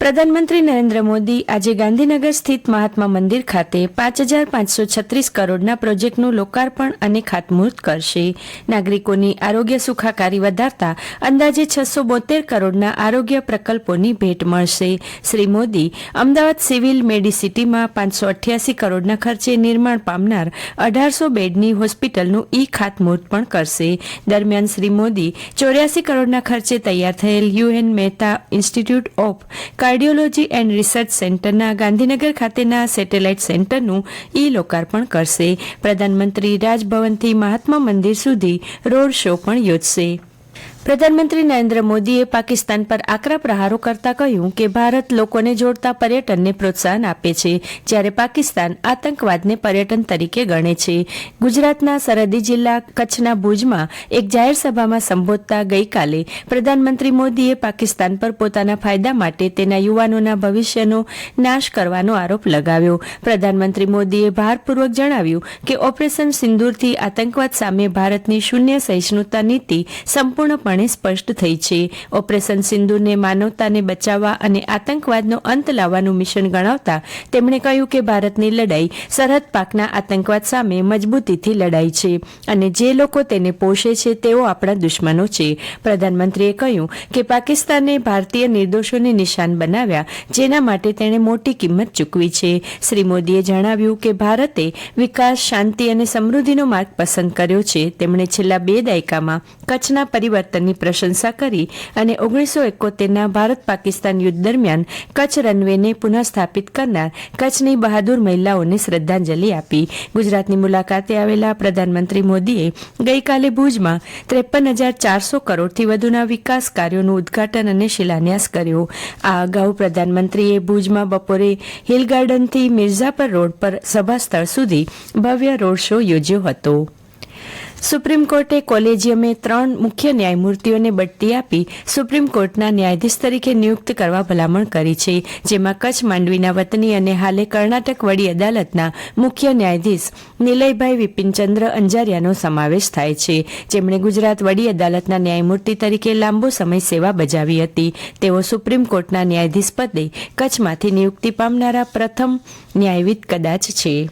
પ્રધાનમંત્રી નરેન્દ્ર મોદી આજે ગાંધીનગર સ્થિત મહાત્મા મંદિર ખાતે પાંચ હજાર પાંચસો છત્રીસ કરોડના પ્રોજેક્ટનું લોકાર્પણ અને ખાતમુહૂર્ત કરશે. નાગરિકોની આરોગ્ય સુખાકારી વધારતા અંદાજે છસો બોતેર કરોડના આરોગ્ય પ્રકલ્પોની ભેટ મળશે. શ્રી મોદી અમદાવાદ સિવિલ મેડિસિટીમાં પાંચસો અઠ્યાસી કરોડના ખર્ચે નિર્માણ પામનાર અઢારસો બેડની હોસ્પિટલનું ઈ ખાતમુહૂર્ત પણ કરશે. દરમિયાન શ્રી મોદી ચોર્યાસી કરોડના ખર્ચે તૈયાર થયેલ UN Mehta institute of cardiology and research સેન્ટરના ગાંધીનગર ખાતેના સેટેલાઇટ સેન્ટરનું ઈ લોકાર્પણ કરશે. પ્રધાનમંત્રી રાજભવનથી મહાત્મા મંદિર સુધી રોડ શો પણ યોજશે. પ્રધાનમંત્રી નરેન્દ્ર મોદીએ પાકિસ્તાન પર આકરા પ્રહારો કરતા કહ્યું કે ભારત લોકોને જોડતા પર્યટનને પ્રોત્સાહન આપે છે, જ્યારે પાકિસ્તાન આતંકવાદને પર્યટન તરીકે ગણે છે. ગુજરાતના સરહદી જિલ્લા કચ્છના ભુજમાં એક જાહેર સભામાં સંબોધતા ગઈકાલે પ્રધાનમંત્રી મોદીએ પાકિસ્તાન પર પોતાના ફાયદા માટે તેના યુવાનોના ભવિષ્યનો નાશ કરવાનો આરોપ લગાવ્યો. પ્રધાનમંત્રી મોદીએ ભારપૂર્વક જણાવ્યું કે ઓપરેશન સિંદૂરથી આતંકવાદ સામે ભારતની શૂન્ય સહિષ્ણુતા નીતિ સંપૂર્ણપણે સ્પષ્ટ થઈ છે. ઓપરેશન સિંધુને માનવતાને બચાવવા અને આતંકવાદનો અંત લાવવાનું મિશન ગણાવતા તેમણે કહ્યું કે ભારતની લડાઈ સરહદ પાકના આતંકવાદ સામે મજબૂતીથી લડાઈ છે અને જે લોકો તેને પોષે છે તેઓ આપણા દુશ્મનો છે. પ્રધાનમંત્રીએ કહ્યું કે પાકિસ્તાને ભારતીય નિર્દોષોને નિશાન બનાવ્યા, જેના માટે તેણે મોટી કિંમત ચૂકવી છે. શ્રી મોદીએ જણાવ્યું કે ભારતે વિકાસ, શાંતિ અને સમૃદ્ધિનો માર્ગ પસંદ કર્યો છે. તેમણે છેલ્લા બે દાયકામાં કચ્છના પરિવર્તનની પ્રશંસા કરી અને ઓગણીસો એકોતેરના ભારત પાકિસ્તાન યુદ્ધ દરમિયાન કચ્છ રનવેને પુનઃસ્થાપિત કરનાર કચ્છની બહાદુર મહિલાઓને શ્રદ્ધાંજલિ આપી. ગુજરાતની મુલાકાતે આવેલા પ્રધાનમંત્રી મોદીએ ગઈકાલે ભુજમાં ત્રેપન હજાર ચારસો કરોડથી વધુના વિકાસ કાર્યોનું ઉદઘાટન અને શિલાન્યાસ કર્યો. આ અગાઉ પ્રધાનમંત્રીએ ભુજમાં બપોરે હિલ ગાર્ડનથી મિર્ઝાપર રોડ પર સભા સ્થળ સુધી ભવ્ય રોડ શો યોજ્યો હતો. સુપ્રીમ કોર્ટે કોલેજિયમે ત્રણ મુખ્ય ન્યાયમૂર્તિઓને બઢતી આપી સુપ્રીમ કોર્ટના ન્યાયાધીશ તરીકે નિયુક્ત કરવા ભલામણ કરી છે, જેમાં કચ્છ માંડવીના વતની અને હાલે કર્ણાટક વડી અદાલતના મુખ્ય ન્યાયાધીશ નિલયભાઈ વિપિનચંદ્ર અંજારિયાનો સમાવેશ થાય છે. જેમણે ગુજરાત વડી અદાલતના ન્યાયમૂર્તિ તરીકે લાંબો સમય સેવા બજાવી હતી. તેઓ સુપ્રીમ કોર્ટના ન્યાયાધીશ પદે કચ્છમાંથી નિયુક્તિ પામનારા પ્રથમ ન્યાયવિદ કદાચ છે.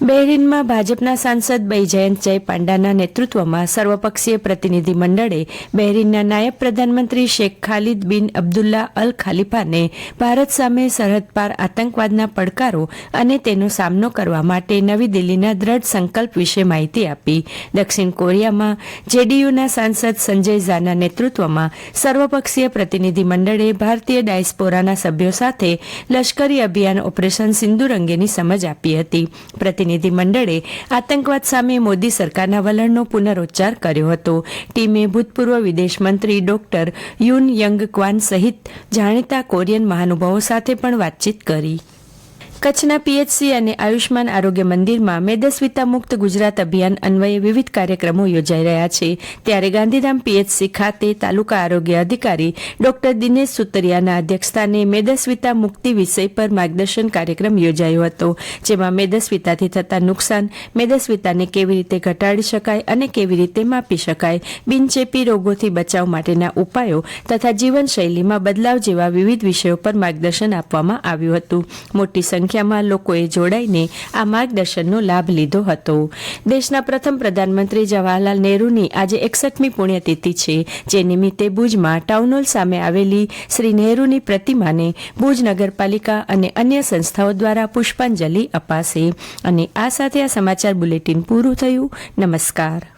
બહેરીનમાં ભાજપના સાંસદ બૈજયંત જય પાંડાના નેતૃત્વમાં સર્વપક્ષીય પ્રતિનિધિ મંડળે બહેરીનના નાયબ પ્રધાનમંત્રી શેખ ખાલિદ બિન અબ્દુલ્લા અલ ખાલિફાને ભારત સામે સરહદ પાર આતંકવાદના પડકારો અને તેનો સામનો કરવા માટે નવી દિલ્હીના દ્રઢ સંકલ્પ વિશે માહિતી આપી. દક્ષિણ કોરિયામાં જેડીયુના સાંસદ સંજય ઝાના નેતૃત્વમાં સર્વપક્ષીય પ્રતિનિધિ મંડળે ભારતીય ડાયસ્પોરાના સભ્યો સાથે લશ્કરી અભિયાન ઓપરેશન સિંદુર અંગેની સમજ આપી હતી. મંડળે આતંકવાદ સામે મોદી સરકારના વલણનો પુનરોચ્ચાર કર્યો હતો. ટીમે ભૂતપૂર્વ વિદેશ મંત્રી ડોક્ટર યુન યંગ ક્વાન સહિત જાણીતા કોરિયન મહાનુભાવો સાથે પણ વાતચીત કરી. કચ્છના પીએચસી અને આયુષ્માન આરોગ્ય મંદિરમાં મેદસ્વિતા મુક્ત ગુજરાત અભિયાન અન્વયે વિવિધ કાર્યક્રમો યોજાઈ રહ્યા છે. ત્યારે ગાંધીધામ પીએચસી ખાતે તાલુકા આરોગ્ય અધિકારી ડોક્ટર દિનેશ સુતરિયાના અધ્યક્ષસ્થાને મેદસ્વિતા મુક્તિ વિષય પર માર્ગદર્શન કાર્યક્રમ યોજાયો હતો, જેમાં મેદસ્વિતાથી થતા નુકસાન, મેદસ્વિતાને કેવી રીતે ઘટાડી શકાય અને કેવી રીતે માપી શકાય, બિનચેપી રોગોથી બચાવ માટેના ઉપાયો તથા જીવનશૈલીમાં બદલાવ જેવા વિવિધ વિષયો પર માર્ગદર્શન આપવામાં આવ્યું હતું. મોટી સંખ્યામાં લોકોએ જોડાઈને આ માર્ગદર્શનનો લાભ લીધો હતો. દેશના પ્રથમ પ્રધાનમંત્રી જવાહરલાલ નહેરુની આજે એકસઠમી પુણ્યતિથિ છે, જે નિમિત્તે ભુજમાં ટાઉનહોલ સામે આવેલી શ્રી નહેરુની પ્રતિમાને ભુજ નગરપાલિકા અને અન્ય સંસ્થાઓ દ્વારા પુષ્પાંજલિ અપાશે. અને આ સાથે આ સમાચાર બુલેટિન પૂરું થયું. નમસ્કાર.